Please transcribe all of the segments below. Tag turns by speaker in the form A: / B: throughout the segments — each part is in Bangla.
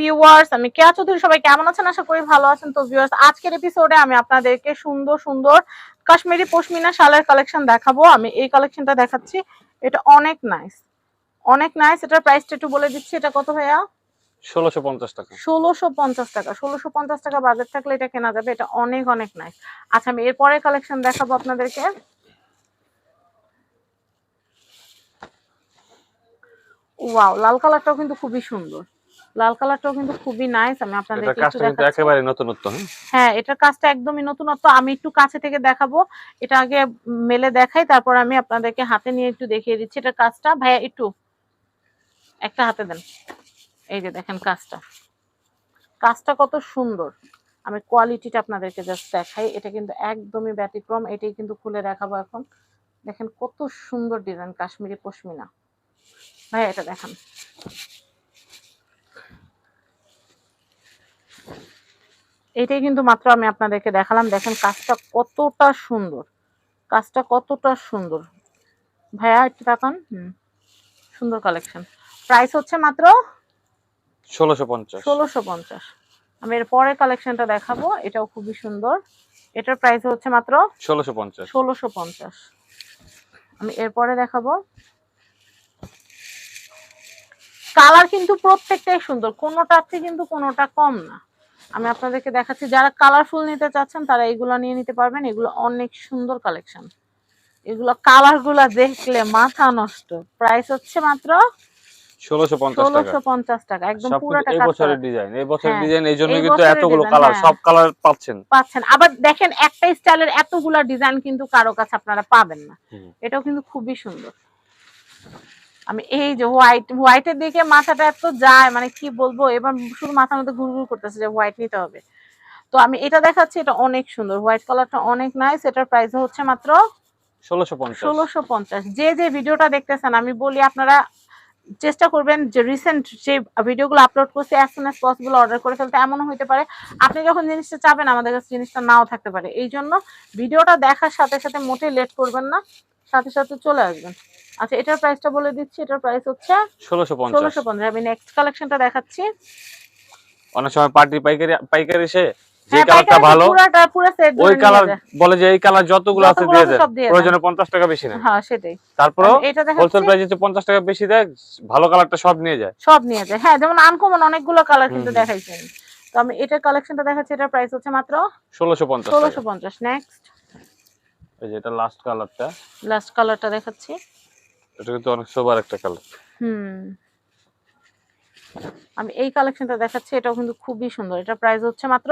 A: ভিউয়ার্স আমি কেয়া চৌধুরী সবাই কেমন আছেন? আশা করি ভালো আছেন। তো ভিউয়ার্স আজকের এপিসোডে আমি আপনাদেরকে সুন্দর সুন্দর কাশ্মীরি পশমিনা শালের কালেকশন দেখাবো। আমি এই কালেকশনটা দেখাচ্ছি। এটা অনেক নাইস অনেক নাইস এটার প্রাইসটা একটু বলে দিচ্ছি। এটা কত ভাইয়া?
B: ষোলোশো পঞ্চাশ টাকা।
A: ষোলোশো পঞ্চাশ টাকা। ষোলোশো পঞ্চাশ টাকা বাজেট থাকলে এটা কেনা যাবে। এটা অনেক অনেক নাইস আচ্ছা আমি এরপরে কালেকশন দেখাবো আপনাদেরকে। ওয়াও লাল কালারটাও কিন্তু খুবই সুন্দর। লাল কালারটাও কিন্তু খুবই নাইস আমি
B: কাজটা কিন্তু
A: দেখাচ্ছি।
B: একেবারে নতুনত্ব হ্যাঁ?
A: হ্যাঁ এটার কাজটা একদমই নতুনত্ব। আমি একটু কাছে থেকে দেখাবো। এটা আগে মেলে দেখাই তারপর আমি আপনাদেরকে হাতে নিয়ে একটু দেখিয়ে দিচ্ছি এটার কাজটা। ভাইয়া একটু। একটা হাতে দেন। এই যে দেখেন কাজটা। কাজটা কত সুন্দর। আমি কোয়ালিটিটা আপনাদেরকে জাস্ট দেখাই। এটা কিন্তু একদমই ব্যতিক্রম। এটাই কিন্তু খুলে দেখাবো এখন। দেখেন কত সুন্দর ডিজাইন কাশ্মীরি পশমিনা। ভাইয়া এটা দেখেন। এটাই কিন্তু মাত্র আমি আপনাদেরকে দেখালাম। দেখেন কাজটা কতটা সুন্দর। কাজটা কতটা সুন্দর। ভাইয়া একটু তাকান। হুম। সুন্দর কালেকশন প্রাইস হচ্ছে মাত্র
B: ষোলোশো পঞ্চাশ।
A: ষোলোশো পঞ্চাশ। আমি এর পরের কালেকশনটা দেখাবো। এটাও খুবই সুন্দর। এটার প্রাইস হচ্ছে মাত্র
B: ষোলোশো পঞ্চাশ।
A: ষোলোশো পঞ্চাশ। আমি এরপরে দেখাবো। কালার কিন্তু প্রত্যেকটাই সুন্দর। কোনোটার থেকে কিন্তু কোনোটা কম না। আমি আপনাদেরকে দেখাচ্ছি যারা কালারফুল নিতে চাচ্ছেন তারা এগুলো নিয়ে নিতে পারবেন। এগুলো অনেক সুন্দর কালেকশন এগুলো কালারগুলা দেখলে মাথা নষ্ট। প্রাইস হচ্ছে মাত্র
B: টাকা।
A: একদম পুরোটা
B: বছরের ডিজাইন এই বছরের
A: হ্যাঁ,
B: ডিজাইন কিন্তু এতগুলো কালার
A: হ্যাঁ।
B: সব কালার পাচ্ছেন।
A: পাচ্ছেন। আবার দেখেন একটা স্টাইলের এতগুলা ডিজাইন কিন্তু কারও কাছে আপনারা পাবেন না। এটাও কিন্তু খুবই সুন্দর। আমি এই যে হোয়াইট হোয়াইটের দিকে মাথাটা এত যায় মানে কি বলব? এবার শুধু মাথার মধ্যে ঘুরঘুর করতেছে যে হোয়াইট নিতে হবে। তো আমি এটা দেখাচ্ছি এটা অনেক সুন্দর। হোয়াইট কালারটা অনেক নাইস এটার প্রাইস হচ্ছে মাত্র
B: ষোলোশো পঞ্চাশ।
A: ষোলোশো পঞ্চাশ। যে যে ভিডিওটা দেখতেছেন আমি বলি আপনারা চেষ্টা করবেন যে রিসেন্ট যে ভিডিওগুলো আপলোড করছে as soon as possible order করে ফেলতে। এমনও হতে পারে আপনি যখন জিনিসটা চাবেন আমাদের কাছে জিনিসটা নাও থাকতে পারে। এই জন্য ভিডিওটা দেখার সাথে সাথে মোটেই লেট করবেন না। সাথে সাথে চলে আসবেন। আচ্ছা এটার প্রাইসটা বলে দিচ্ছি। এটার প্রাইস হচ্ছে
B: ষোলোশো
A: ষোলোশো পঞ্চাশ। আমি নেক্সট কালেকশনটা দেখাচ্ছি।
B: অনেক সময় পার্টি পাইকারি পাইকারি এসে যে
A: হ্যাঁ,
B: কালারটা ভালো
A: পুরাটা পুরো সেট
B: ওই কালার বলে যে এই কালার যতগুলো আছে দিয়ে। প্রয়োজনে পঞ্চাশ টাকা বেশি নেন।
A: হ্যাঁ সেটাই। এটা
B: হোলসেল প্রাইসে পঞ্চাশ টাকা বেশি দেয় ভালো কালারটা সব নিয়ে যায়।
A: সব নিয়ে যায়। হ্যাঁ যেমন আনকমন অনেকগুলো কালার কিন্তু। দেখাইছেন। তো আমি এটার কালেকশনটা দেখাচ্ছি। এটার প্রাইস হচ্ছে মাত্র
B: ষোলোশো পঞ্চাশ
A: ষোলোশো পঞ্চাশ। নেক্সট
B: এই যে এটা লাস্ট কালারটা
A: লাস্ট কালারটা দেখাচ্ছি।
B: এটা কিন্তু অনেক সোবার একটা কালার
A: হুম। আমি এই কালেকশনটা দেখাচ্ছি এটাও কিন্তু খুবই সুন্দর। এটা প্রাইস হচ্ছে মাত্র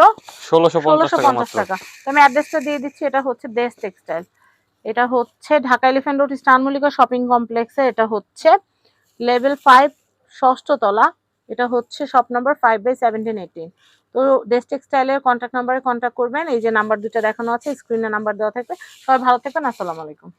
B: ষোলোশো পঞ্চাশ
A: ষোলোশো
B: টাকা মাত্র।
A: তো আমি অ্যাড্রেসটা দিয়ে দিচ্ছি এটা হচ্ছে দেশ টেক্সটাইল এটা হচ্ছে ঢাকা এলিফ্যান্ট রোড স্টান মল্লিকা শপিং কমপ্লেক্সে এটা হচ্ছে লেভেল ফাইভ ষষ্ঠ তলা। এটা হচ্ছে shop number five by seventeen eighteen তো ডেস টেক্সটাইলের কন্ট্যাক্ট নাম্বারে কন্ট্যাক্ট করবেন। এই যে নাম্বার দুটা দেখানো আছে স্ক্রিনে নাম্বার দেওয়া থাকবে। সবাই ভালো থাকবেন, আসসালামু আলাইকুম।